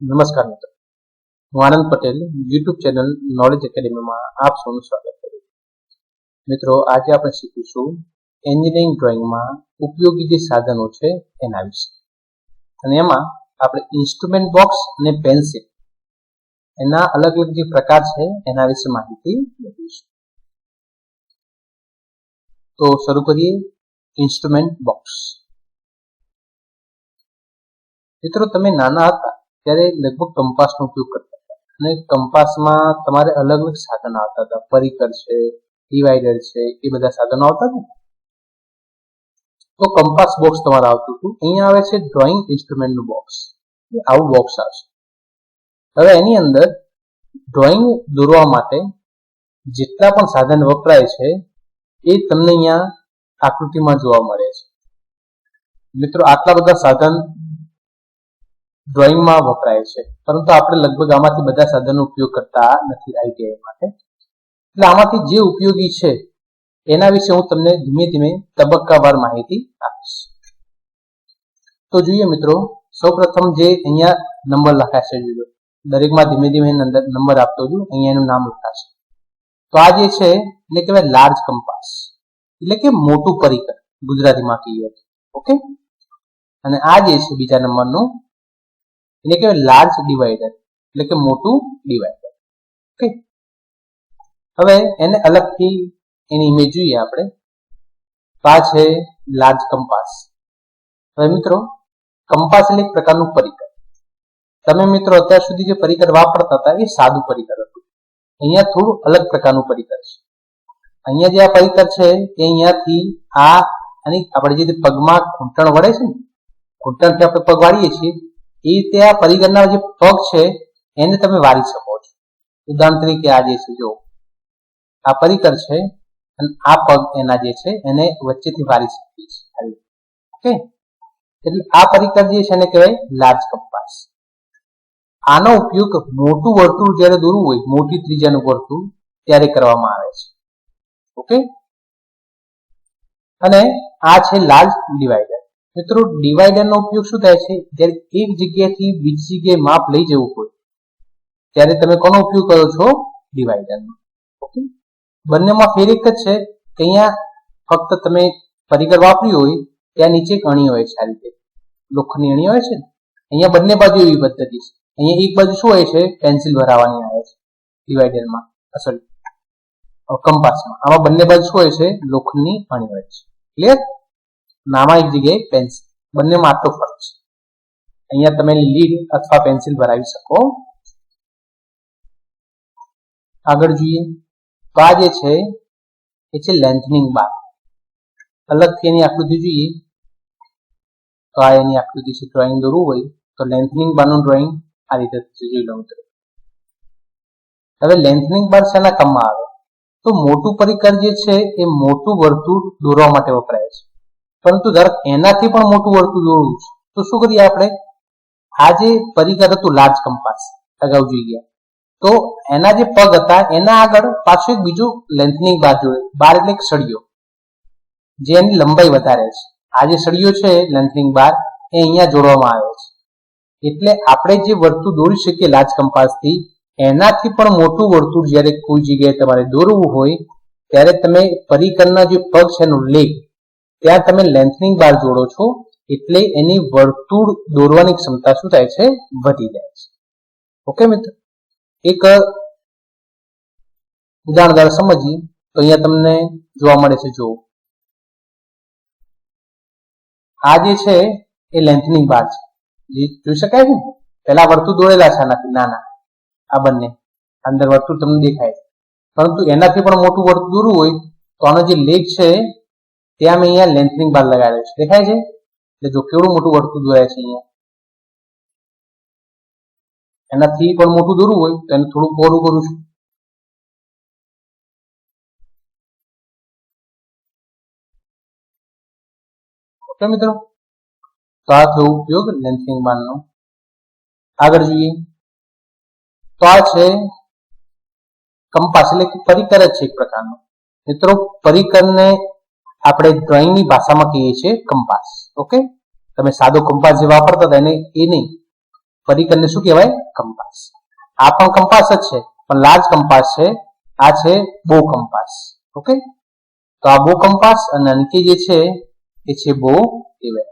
નમસ્કાર મિત્રો. હું Anand Patel YouTube channel knowledge એકેડેમીમાં આપ સૌનું સ્વાગત કરું મિત્રો, આજે આપણે શીખીશું એન્જિનિયરિંગ ડ્રોઈંગમાં ઉપયોગી જે સાધનો છે એના વિશે. અને એમાં આપણે ઇન્સ્ટ્રુમેન્ટ બોક્સ અને પેન્સિલ એના અલગ અલગ જે પ્રકાર છે એના વિશે માહિતી મેળવીશું. તો શરૂ કરીએ ઇન્સ્ટ્રુમેન્ટ બોક્સ. મિત્રો, તમે નાના હતા ત્યારે લગભગ કંપાસનો ઉપયોગ કરતા હતા. અને કંપાસમાં તમારે અલગ અલગ સાધનો આવતા હતા. પરિકર છે ડિવાઈડર છે, એ બધા સાધનો આવતા હતા તો કંપાસ બોક્સ તમારે આવતું હતું. અહીંયા આવે છે ડ્રોઈંગ ઇન્સ્ટ્રુમેન્ટનું બોક્સ આવું બોક્સ આવશે. હવે એની અંદર ડ્રોઈંગ દોરવા માટે જેટલા પણ સાધન વપરાય છે, એ તમને અહીંયા આકૃતિમાં જોવા મળે છે. મિત્રો, આટલા બધા સાધન ડ્રોઈંગમાં વપરાય છે. પરંતુ આપણે લગભગ આમાંથી બધા સાધનો ઉપયોગ કરતા નથી આઈટીઆઈ માટે. એટલે આમાંથી જે ઉપયોગી છે, એના વિશે હું તમને ધીમે ધીમે તબક્કાવાર માહિતી આપીશ. તો જોઈએ મિત્રો, સૌપ્રથમ જે અહીંયા નંબર લખાય છે જોજો દરેકમાં ધીમે ધીમે નંબર આપતો છું અહીંયા એનું નામ લખાશે તો આ જે છે એટલે કહેવાય લાર્જ કંપાસ એટલે કે મોટું પરિકર ગુજરાતીમાં કહીએ ઓકે? અને આ જે છે, બીજા નંબરનું એટલે કે લાર્જ ડિવાઈડર એટલે કે મોટું ડિવાઈડર ઓકે હવે એને અલગથી એની ઇમેજ જોઈએ આપણે. આ છે લાર્જ કંપાસ હવે મિત્રો કંપાસ એટલે એક પ્રકારનું પરિકર. તમે મિત્રો અત્યાર સુધી જે પરિકર વાપરતા હતા, એ સાદું પરિકર હતું. અહીંયા થોડું અલગ પ્રકારનું પરિકર છે. અહીંયા જે આ પરિકર છે, એ અહીંયાથી આ અને આપણે જે પગમાં ઘૂંટણ વળે છે ને, ઘૂંટણથી આપણે પગ વાળીએ છીએ એ રીતે આ પરિગણના જે પગ છે, એને તમે વારી શકો છો. ઉદાહરણ તરીકે આ જે છે, જો આ પરિકર છે, અને આ પગ એના જે છે, એને વચ્ચેથી વારી શકીએ છીએ. ઓકે? એટલે આ પરિકર જે છે, એને કહેવાય લાર્જ કંપાસ. આનો ઉપયોગ મોટું વર્તુળ જ્યારે દોરવું હોય, મોટી ત્રિજ્યાનું વર્તુળ ત્યારે કરવામાં આવે છે. ઓકે? અને આ છે લાર્જ ડિવાઈડર મિત્રો ડિવાઈડરનો ઉપયોગ શું થાય છે? જ્યારે એક જગ્યાએથી બીજી જગ્યાએ માપ લઈ જવું હોય, ત્યારે તમે કોનો ઉપયોગ કરો છો? ડિવાઈડરનો ઓકે બંનેમાં ફેર એક જ છે કે અહીંયા ફક્ત તમે પરિકર વાપર્યું હોય, ત્યાં નીચે એક અણી હોય છે આ રીતે. લોખંડની અણી હોય છે ને? અહીંયા બંને બાજુ એવી પદ્ધતિ છે. અહીંયા એક બાજુ શું હોય છે? પેન્સિલ ભરાવાની આવે છે ડિવાઈડરમાં અસલ કંપાસમાં આમાં બંને બાજુ શું હોય છે? લોખંડની અણી હોય છે. ક્લિયર નામાં એક જગ્યાએ પેન્સિલ બંનેમાં આટલો ફરક છે અહીંયા તમે લીડ અથવા પેન્સિલ ભરાવી શકો. આગળ જોઈએ. તો આ જે છે, એ છે લેન્થનિંગ બાર અલગથી એની આકૃતિ જોઈએ. તો આ એની આકૃતિ છે ડ્રોઈંગ દોરવું હોય, તો લેન્થનિંગ બારનું ડ્રોઈંગ આ રીતે જોઈ લઉં હવે લેન્થનિંગ બાર શેના કામમાં આવે. તો મોટું પરિકર જે છે, એ મોટું વર્તુળ દોરવા માટે વપરાય છે. પરંતુ ધારો એનાથી પણ મોટું વર્તુળ દોરવું છે. તો શું કરીએ આપણે? આ જે પરિકર હતું, લાર્જ કંપાસ, અગાઉ જોઈ ગયા. તો એના જે પગ હતા, એના આગળ પાછું એક બીજું લેન્થનિંગ બાર જોડે બાર એટલે એક સળિયો. જે એની લંબાઈ વધારે છે. આ જે સળિયો છે લેન્થનિંગ બાર, એ અહીંયા જોડવામાં આવ્યો છે. એટલે આપણે જે વર્તુળ દોરી શકીએ લાજ કંપાસથી, એનાથી પણ મોટું વર્તુળ જ્યારે કોઈ જગ્યાએ તમારે દોરવું હોય, ત્યારે તમે પરિકરના જે પગ છે એનો લેગ ત્યાં તમે લેન્થનિંગ બાર જોડો છો, એટલે એની વર્તુળ દોરવાની ક્ષમતા શું થાય છે? વધી જાય છે. ઓકે મિત્રો? એક ઉદાહરણ દ્વારા સમજીએ, તો અહીંયા તમને જોવા મળે છે જો આ જે છે, એ લેન્થનિંગ બાર છે. જોઈ શકાય છે? પેલા વર્તુળ દોરેલા છે આનાથી, નાના. આ બંને. અંદર વર્તુળ તમને દેખાય પરંતુ એનાથી પણ મોટું વર્તુળ દોરવું હોય, તો આનો જે લેગ છે ત્યાં મેં અહીંયા લેન્થનિંગ બાર લગાડેલો છે. દેખાય છે? એટલે જો કેવડું મોટું વર્તુળ દોરાય છે અહીંયા. એનાથી પણ મોટું દોરવું હોય તો એને થોડું પહોળું કરું છું. મિત્રો? તો આ થયો ઉપયોગ લેન્થિંગ બારનો આગળ જોઈએ. તો આ છે કંપાસ, એટલે પરિકર જ છે એક પ્રકારનો. મિત્રો, પરિકરને આપણે ડ્રોઈંગની ભાષામાં કહીએ છીએ કંપાસ. ઓકે? તમે સાદો કંપાસ જે વાપરતા હતા એને એ નહીં. પરિકરને શું કહેવાય? કંપાસ. આ પણ કંપાસ જ છે, પણ લાર્જ કંપાસ છે, આ છે બો કંપાસ. ઓકે? તો આ બો કંપાસ અને નીચે જે છે, એ છે બો કહેવાય.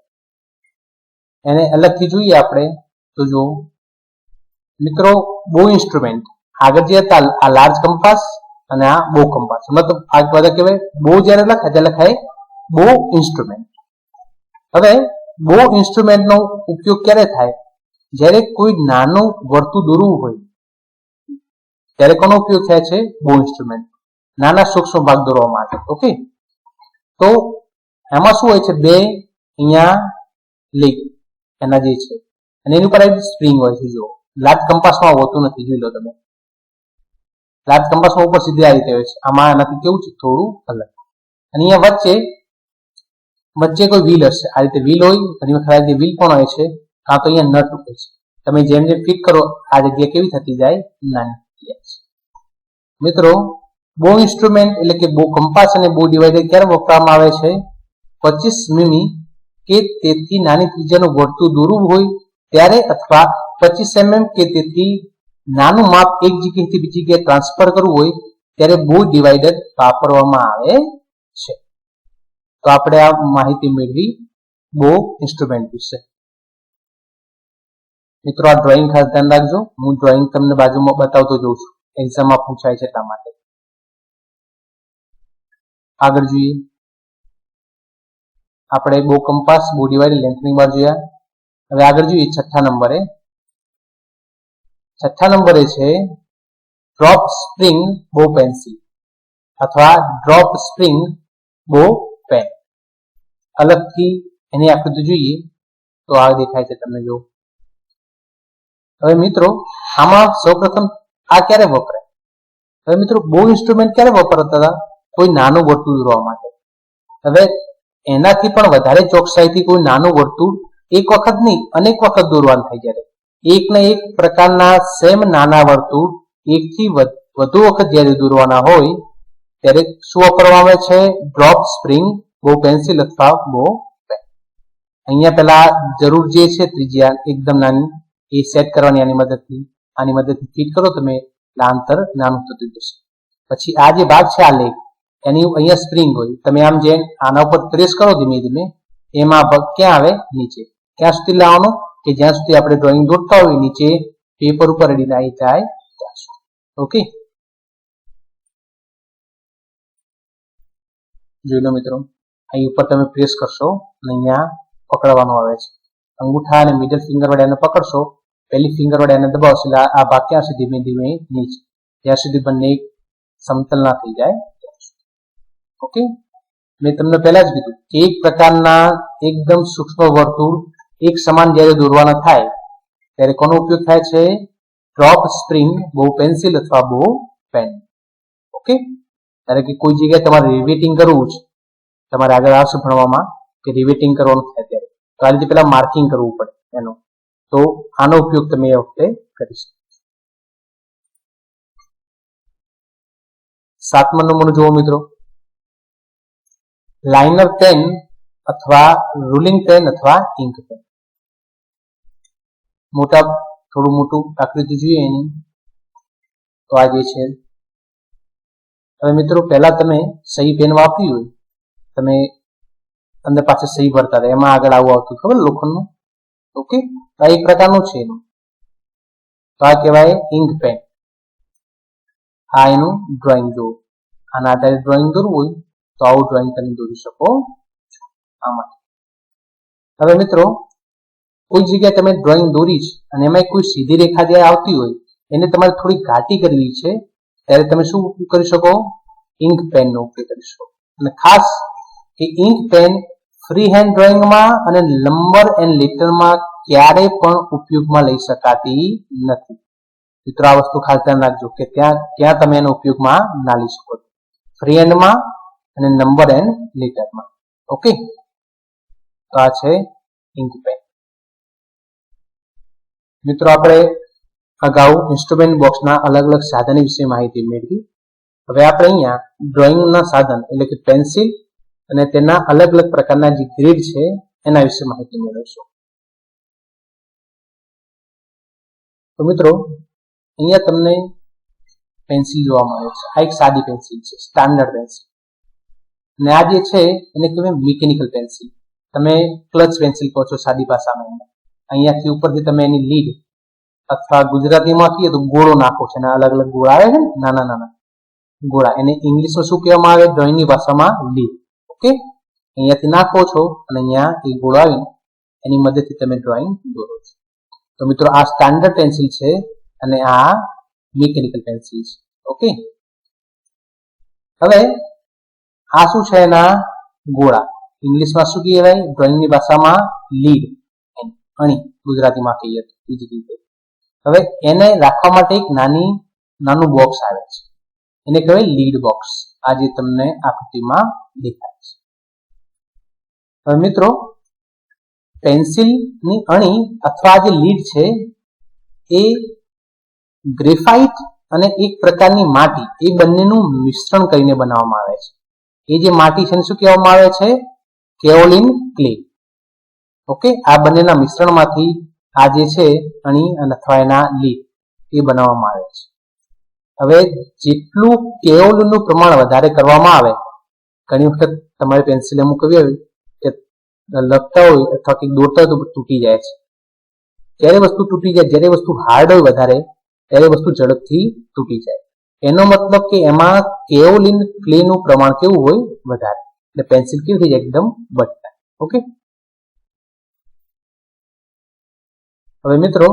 એને અલગથી જોઈએ આપણે, તો જો મિત્રો, બો ઇન્સ્ટ્રુમેન્ટ. આગળ જે હતા, આ લાર્જ કંપાસ અને આ બહુ કંપાસ મતલબ આ બધા કહેવાય, બહુ જ્યારે લખાય ત્યારે લખાય બહુ ઇન્સ્ટ્રુમેન્ટ હવે બો ઇન્સ્ટ્રુમેન્ટનો ઉપયોગ ક્યારે થાય? જ્યારે કોઈ નાનું વર્તુ દોરવું હોય, ત્યારે કોનો ઉપયોગ થાય છે? બહુ ઇન્સ્ટ્રુમેન્ટ નાના સૂક્ષ્મ ભાગ દોરવા માટે ઓકે તો એમાં શું હોય છે? બે અહીંયા લીક એના જે છે. અને એની ઉપર સ્પ્રિંગ હોય છે જો લાટ કંપાસમાં હોતું નથી, જોઈ લો તમે. લાર્જ કંપાસમાં ઉપર સીધી આ રીતે હોય છે. આમાં એનાથી કેવું છે? થોડું અલગ. અને અહીંયા વચ્ચે વચ્ચે કોઈ વ્હીલ હશે. આ રીતે વ્હીલ હોય ઘણી વખત આ રીતે વ્હીલ પણ હોય છે, કાં તો અહીંયા નટ હોય છે. તમે જેમ જેમ ફિટ કરો, આ જગ્યા કેવી થતી જાય? નાની થતી જાય છે. મિત્રો બો ઇન્સ્ટ્રુમેન્ટ એટલે કે બો કંપાસ અને બો ડિવાઇડર ક્યારે વપરાવામાં આવે છે? પચીસ મીમી કે તેથી નાની ત્રિજ્યાનું વર્તુળ દોરવું હોય ત્યારે અથવા પચીસ એમએમ કે તેથી નાનું માપ એક જગ્યાએથી બીજી જગ્યાએ ટ્રાન્સફર કરવું હોય, ત્યારે બહુ ડિવાઈડર વાપરવામાં આવે છે. તો આપણે આ માહિતી મેળવી. બો ઇન્સ્ટ્રુમેન્ટ વિશે. મિત્રો, આ ડ્રોઈંગ ખાસ ધ્યાન રાખજો. હું ડ્રોઈંગ તમને બાજુમાં બતાવતો જઉં છું. એક્ઝામમાં પૂછાય છે એટલા માટે? આગળ જોઈએ. આપણે બો કંપાસ બો ડિવાઈડ લેન્થની બાર જોયા. હવે આગળ જોઈએ છઠ્ઠા નંબરે. છઠ્ઠા નંબરે છે ડ્રોપ સ્પ્રિંગ બો પેન્સિલ અથવા ડ્રોપ સ્પ્રિંગ બો પેન અલગથી એની આકૃતિ જોઈએ તો આ દેખાય છે તમને જો. હવે મિત્રો, આમાં સૌપ્રથમ આ ક્યારે વપરાય? હવે મિત્રો બો ઇન્સ્ટ્રુમેન્ટ ક્યારે વપરાતા હતા? કોઈ નાનું વર્તુળ દોરવા માટે. હવે એનાથી પણ વધારે ચોકસાઈથી કોઈ નાનું વર્તુળ એક વખત નહીં, અનેક વખત દોરવાનું થાય જ્યારે. એક ને એક પ્રકારના સેમ નાના વર્તુળ, એકથી વધુ વખત જ્યારે દોરવાના હોય, ત્યારે શું વાપરવામાં આવે છે? ડ્રોપ સ્પ્રિંગ બો પેન્સિલ અથવા બો અહીંયા પેલા જરૂર જે છે ત્રિજ્યા એકદમ નાની, એ સેટ કરવાની આની મદદથી આની મદદથી ફિટ કરો તમે અંતર નાનું થતું જશે. પછી આ જે ભાગ છે આ લેગ એની અહીંયા સ્પ્રિંગ હોય, તમે આમ જે આના ઉપર પ્રેસ કરો ધીમે ધીમે, એમાં ભાગ ક્યાં આવે? નીચે. ક્યાં સુધી લાવવાનો? કે જ્યાં સુધી આપણે ડ્રોઈંગ દોરતા હોય નીચે પેપર ઉપર આવી જાય ઓકે જોઈ લો મિત્રો, અહીં ઉપર તમે પ્રેસ કરશો અને અહીંયા પકડવાનું આવે છે. અંગૂઠા અને મિડલ ફિંગર વડે એને પકડશો, પહેલી ફિંગર વડે એને દબાવશો એટલે આ ભાગ ક્યાં સુધી ધીમે ધીમે નીચે ત્યાં સુધી બંને સમતલ ના થઈ જાય. ઓકે મેં તમને પહેલા જ કીધું એક પ્રકારના એકદમ સૂક્ષ્મ વર્તુળ એક સમાન જ્યારે દોરવાના થાય, ત્યારે કોનો ઉપયોગ થાય છે? ડ્રોપ સ્પ્રિંગ બહુ પેન્સિલ અથવા બહુ પેન ઓકે ત્યારે કે કોઈ જગ્યાએ તમારે રિવેટિંગ કરવું છે, તમારે આગળ આવશે ભણવામાં, કે રિવેટિંગ કરવાનું થાય ત્યારે. તો આ રીતે પેલા માર્કિંગ કરવું પડે એનું. તો આનો ઉપયોગ તમે એ વખતે કરી શકો. સાતમા નંબરનું જુઓ મિત્રો. લાઇનર પેન અથવા રૂલિંગ પેન અથવા ઇન્ક પેન મોટા, થોડું મોટું આકૃતિ જોઈએ એની. તો આ જે છે. હવે મિત્રો, પહેલા તમે સહી પેન વાપરી હોય. તમે અંદર પાછળ સહી ભરતા હતા એમાં આગળ આવું આવતું, ખબર લોખંડનું? ઓકે? આ એક પ્રકારનું છે એનું. તો આ કહેવાય ઇંક પેન. આ એનું ડ્રોઈંગ દોર. આના આધારે ડ્રોઈંગ દોરવું હોય, તો આવું ડ્રોઈંગ તમે દોરી શકો છો. આ માટે. હવે મિત્રો કોઈ જગ્યાએ તમે ડ્રોઈંગ દોરી છે અને એમાં કોઈ સીધી રેખા જે આવતી હોય, એને તમારે થોડી ઘાટી કરવી છે, ત્યારે તમે શું કરી શકો? ઇન્ક પેનનો ઉપયોગ કરી શકો. અને ખાસ કે ઇન્ક પેન ફ્રી હેન્ડ ડ્રોઈંગમાં અને નંબર એન્ડ લેટરમાં ક્યારેય પણ ઉપયોગમાં લઈ શકાતી નથી. મિત્રો, આ વસ્તુ ખાસ ધ્યાન રાખજો કે ત્યાં ત્યાં તમે એનો ઉપયોગમાં ના લઈ શકો. ફ્રી હેન્ડમાં અને નંબર એન્ડ લેટરમાં ઓકે તો આ છે ઇન્ક પેન મિત્રો, આપણે અગાઉ ઇન્સ્ટ્રુમેન્ટ બોક્સના અલગ અલગ સાધન વિશે માહિતી મેળવી. હવે આપણે અહીંયા ડ્રોઈંગના સાધન, એટલે કે પેન્સિલ અને તેના અલગ અલગ પ્રકારના જે ગ્રીડ છે, એના વિશે માહિતી મેળવશું. તો મિત્રો, અહીંયા તમને પેન્સિલ જોવા મળે છે. આ એક સાદી પેન્સિલ છે સ્ટાન્ડર્ડ પેન્સિલ અને આ જે છે, એને કહેવાય મિકેનિકલ પેન્સિલ તમે ક્લચ પેન્સિલ કહો છો સાદી ભાષામાં. અહીંયાથી ઉપરથી તમે એની લીડ અથવા ગુજરાતીમાં કહીએ તો ગોળો નાખો છે. અને અલગ અલગ ગોળા આવે છે ને? નાના નાના ગોળા. એને ઇંગ્લિશમાં શું કહેવામાં આવે? ડ્રોઈંગની ભાષામાં લીડ. ઓકે? અહીંયાથી નાખો છો અને અહીંયા એ ગોળો આવીને એની મદદથી તમે ડ્રોઈંગ દોરો છો. તો મિત્રો, આ સ્ટાન્ડર્ડ પેન્સિલ છે અને આ મિકેનિકલ પેન્સિલ છે. ઓકે? હવે આ શું છે એના ગોળા? ઇંગ્લિશમાં શું કહેવાય? ડ્રોઈંગની ભાષામાં લીડ. અણી ગુજરાતીમાં કહીએ એ જ રીતે. હવે એને રાખવા માટે એક નાની, નાનું બોક્સ આવે છે. એને કહેવાય લીડ બોક્સ આ જે તમને આકૃતિમાં દેખાય છે. હવે મિત્રો પેન્સિલની અણી અથવા જે લીડ છે, એ ગ્રેફાઇટ અને એક પ્રકારની માટી, એ બંનેનું મિશ્રણ કરીને બનાવવામાં આવે છે. એ જે માટી છે શું કહેવામાં આવે છે? કેઓલિન ક્લે ઓકે આ બંનેના મિશ્રણમાંથી આ જે છે, અણી અને અથવા એના લીડ એ બનાવવામાં આવે છે. હવે જેટલું કેઓલનું પ્રમાણ વધારે કરવામાં આવે, ઘણી વખત તમારી પેન્સિલ એમ કહ્યું હોય, કે લખતા હોય, અથવા કંઈક દોરતા હોય તો તૂટી જાય છે. જ્યારે વસ્તુ તૂટી જાય, જ્યારે વસ્તુ હાર્ડ હોય વધારે, ત્યારે વસ્તુ ઝડપથી તૂટી જાય. એનો મતલબ કે એમાં કેઓલિન ક્લેનું પ્રમાણ કેવું હોય, વધારે. એટલે પેન્સિલ કેવી થઈ જાય? એકદમ બટતા ઓકે હવે મિત્રો,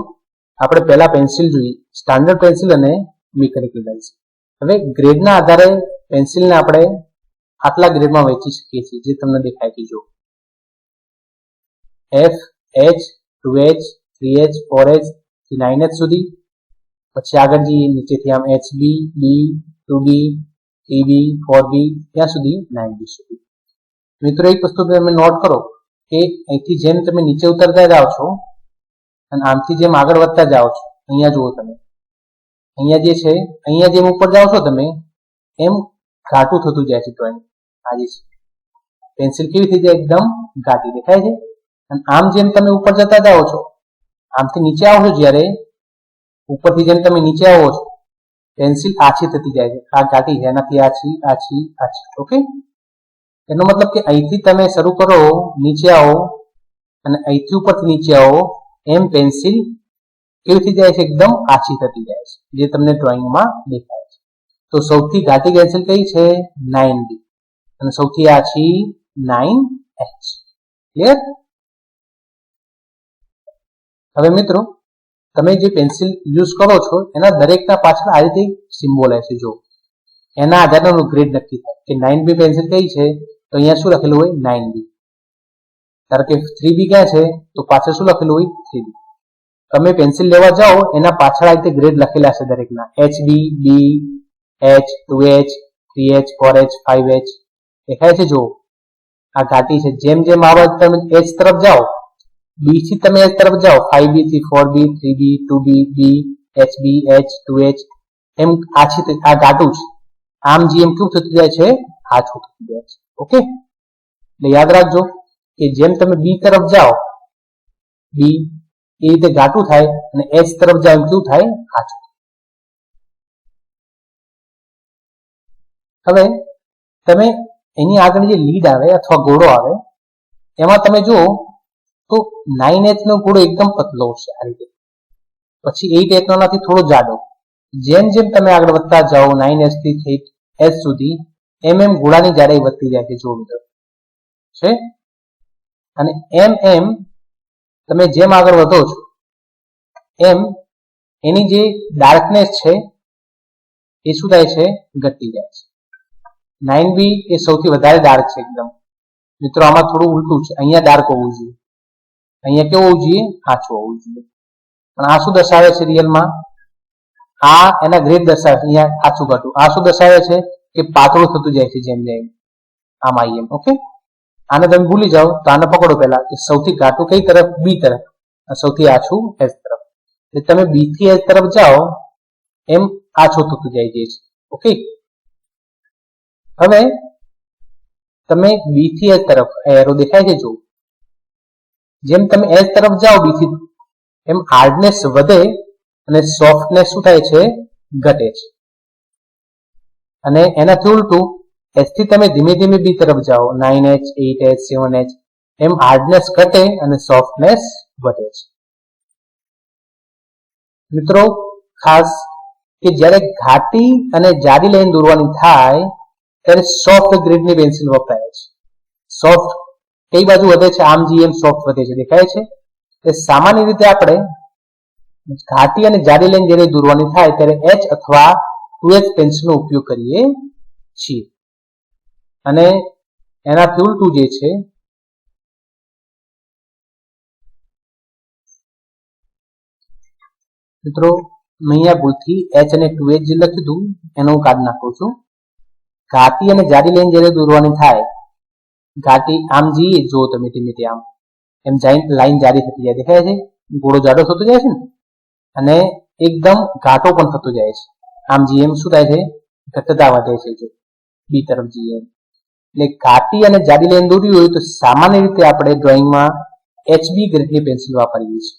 આપણે પહેલા પેન્સિલ જોઈએ. સ્ટાન્ડર્ડ પેન્સિલ અને મિકેનિકલ પેન્સિલ હવે ગ્રેડના આધારે પેન્સિલને આપણે આટલા ગ્રેડમાં વહેંચી શકીએ છીએ, જે તમને દેખાય છે. જો F H two H three H four એચથી nine H સુધી. પછી આગળ જઈએ, નીચેથી આમ H B B two B three B four B ત્યાં સુધી નાઇન બી સુધી. મિત્રો, એક વસ્તુ તમે નોટ કરો કે અહીંથી જેમ તમે નીચે ઉતરતા જાઓ છો અને આમથી જેમ આગળ વધતા જાઓ છો, અહીંયા જુઓ તમે. અહીંયા જે છે, અહીંયા જેમ ઉપર જાઓ છો તમે, એમ ઘાટું થતું જાય છે ડ્રોઈંગ. આ જે છે, પેન્સિલ કેવી થઈ જાય? એકદમ ઘાટી દેખાય છે. અને આમ જેમ તમે ઉપર જતા જાઓ છો, આમથી નીચે આવો છો જ્યારે, ઉપરથી જેમ તમે નીચે આવો છો, પેન્સિલ આછી થતી જાય છે. આ ઘાટી છે એનાથી આછી આછી આછી, ઓકે? એનો મતલબ કે અહીંથી તમે શરૂ કરો, નીચે આવો, અને અહીંથી ઉપરથી નીચે આવો એમ પેન્સિલ કેવી થઈ જાય છે? એકદમ આછી થતી જાય છે, જે તમને ડ્રોઈંગમાં દેખાય છે. તો સૌથી ઘાટી પેન્સિલ કઈ છે? નાઇન બી અને સૌથી આછી નાઇન એચ. ક્લિયર હવે મિત્રો, તમે જે પેન્સિલ યુઝ કરો છો, એના દરેકના પાછળ આ રીતે સિમ્બોલ હશે જો. એના આધારે ગ્રેડ નક્કી થાય. કે નાઇન બી પેન્સિલ કઈ છે? તો અહીંયા શું લખેલું હોય? નાઇન બી ધારો કે થ્રી બી ક્યાં છે, તો પાછળ શું લખેલું હોય? થ્રી બી તમે પેન્સિલ લેવા જાઓ, એના પાછળ આ રીતે ગ્રેડ લખેલા હશે દરેકના. H B B H two H three H four H five H દેખાય છે? જો આ ઘાટી છે. જેમ જેમ આવા તમે એચ તરફ જાઓ બી થી તમે એચ તરફ જાઓ ફાઈવ બી થી four B three B two B B H B H two H એમ આછી આ ઘાટું છે. આમ જેમ કેવું થતું જાય છે? આછું થતું જાય છે. ઓકે એટલે યાદ રાખજો. કે જેમ તમે બી તરફ જાઓ બી એ રીતે ઘાટું થાય અને એચ તરફ જાઓ કેવું થાય? ખાચું. હવે તમે એની આગળ જે લીડ આવે અથવા ઘોડો આવે, એમાં તમે જુઓ તો નાઇન એચ નો ઘોડો એકદમ પતલો છે આ રીતે. પછી એઇટ એચ નો નથી થોડો જાડો. જેમ જેમ તમે આગળ વધતા જાઓ નાઇન એચથી એચ સુધી, એમ એમ ઘોડાની જાડાઈ વધતી જાય છે જો છે? અને એમ એમ તમે જેમ આગળ વધો છો, એમ એની જે ડાર્કનેસ છે, એ શું થાય છે? ઘટતી જાય છે. નાઇન બી એ સૌથી વધારે ડાર્ક છે એકદમ. મિત્રો, આમાં થોડું ઉલટું છે. અહીંયા ડાર્ક હોવું જોઈએ. અહીંયા કેવું હોવું જોઈએ? આછું હોવું જોઈએ. પણ આ શું દર્શાવે છે રિયલમાં આ એના ગ્રેડ દર્શાવે છે. અહીંયા આછું ઘટું. આ શું દર્શાવે છે? કે પાતળું થતું જાય છે જેમ જેમ. આમ આઈ એમ. ઓકે? આને તમે ભૂલી જાઓ તો આને પકડો પહેલા. સૌથી ઘાટું કઈ તરફ? બી તરફ. સૌથી આછું એચ તરફ. એટલે તમે બી થી એચ તરફ જાઓ, એમ આછું થતું જાય છે. ઓકે હવે તમે બી થી એચ તરફ એરો દેખાય છે જો જેમ તમે એચ તરફ જાઓ બી થી, એમ હાર્ડનેસ વધે અને સોફ્ટનેસ શું થાય છે? ઘટે છે. અને એનાથી ઉલટું એચથી તમે ધીમે ધીમે બી તરફ જાઓ. Nine H eight H seven H એમ હાર્ડનેસ ઘટે અને સોફ્ટનેસ વધે છે. મિત્રો, ખાસ કે જ્યારે ઘાટી અને જાડી લાઈન દોરવાની થાય, ત્યારે સોફ્ટ ગ્રીડની પેન્સિલ વપરાય છે. સોફ્ટ કઈ બાજુ વધે છે? આમ જી એમ સોફ્ટ વધે છે. દેખાય છે? એ સામાન્ય રીતે આપણે ઘાટી અને જાડી લાઈન જ્યારે દોરવાની થાય, ત્યારે એચ અથવા ટુ એચ પેન્સિલનો ઉપયોગ કરીએ છીએ. અને એનાથી ઉલટું જે છે, મિત્રો અહીંયા ભૂલથી એચ અને ટુ એચ જે લખ્યું હતું એનો હું કાઢી નાખું છું. ઘાટી અને જાડી લાઈન જ્યારે દોરવાની થાય, ઘાટી આમ જઈએ જો તમે ધીમે ધીમે આમ. એમ લાઈન જાડી થતી જાય, દેખાય છે? ઘોડો જાડો થતો જાય છે ને? અને એકદમ ઘાટો પણ થતો જાય છે. આમ જઈએ એમ શું થાય છે? ઘટતા વધે છે બી તરફ જઈએ એટલે ઘાટી અને જાડી લાઈન દોરવી હોય તો સામાન્ય રીતે આપણે ડ્રોઈંગમાં એચબી ગ્રેડની પેન્સિલ વાપરીએ છીએ.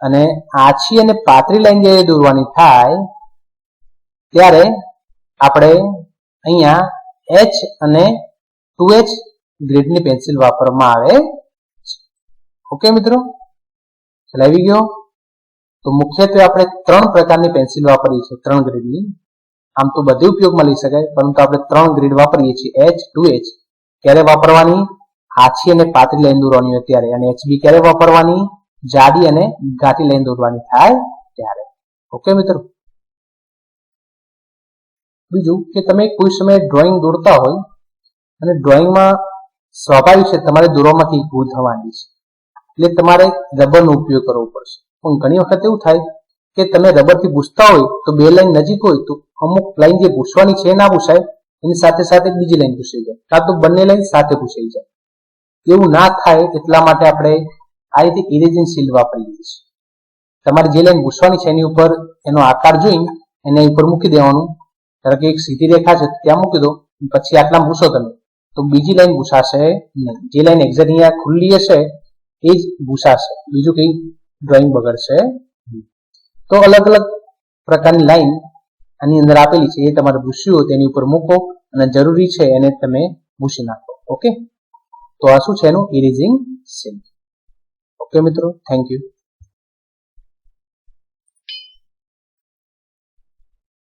અને આછી અને પાતળી લાઈન જ્યારે દોરવાની થાય, ત્યારે આપણે અહીંયા એચ અને ટુ એચ ગ્રેડની પેન્સિલ વાપરવામાં આવે ઓકે મિત્રો? ચલાવી ગયો? તો મુખ્યત્વે આપણે ત્રણ પ્રકારની પેન્સિલ વાપરીએ છીએ, ત્રણ ગ્રેડની. આમ તો બધી ઉપયોગમાં લઈ શકાય, પરંતુ આપણે ત્રણ ગ્રીડ વાપરીએ છીએ એચ ટુ એચ ક્યારે વાપરવાની? આછી અને પાતળી લાઈન દોરવાની ત્યારે. અને એચબી ક્યારે વાપરવાની? જાડી અને ઘાટી લાઈન દોરવાની થાય ત્યારે. ઓકે મિત્રો? બીજું કે તમે કોઈ સમયે ડ્રોઈંગ દોરતા હોય, અને ડ્રોઈંગમાં સ્વાભાવિક છે તમારે દોરવામાંથી ભૂલ થવાની છે. એટલે તમારે રબરનો ઉપયોગ કરવો પડશે. પણ ઘણી વખત એવું થાય કે તમે રબરથી પૂછતા હોય તો બે લાઈન નજીક હોય તો અમુક લાઈન જે પૂછવાની છે ના પૂછાય, એની સાથે સાથે બીજી લાઈન પૂછાઈ જાય. કાં તો બંને લાઈન સાથે પૂછાઈ જાય. એવું ના થાય એટલા માટે આપણે આ રીતે ઇરેઝિંગ સીલ વાપરીએ છીએ. તમારે જે લાઈન પૂછવાની છે એની ઉપર એનો આકાર જોઈ એને ઉપર મૂકી દેવાનું. ધારો કે એક સીધી રેખા છે, ત્યાં મૂકી દો, પછી આટલા પૂછો તમે, તો બીજી લાઈન ભૂસાશે નહીં. જે લાઈન એક્ઝેક્ટ અહીંયા ખુલ્લી હશે, એ જ ભૂસાશે બીજું કઈ ડ્રોઈંગ બગડશે તો અલગ અલગ પ્રકારની લાઈન આની અંદર આપેલી છે. એ તમારે ભૂસ્યું હોય તેની ઉપર મૂકો અને જરૂરી છે એને તમે ભૂસી નાખો. ઓકે? તો આ શું છે એનું? ઇરેઝિંગ સીલ ઓકે મિત્રો? Thank you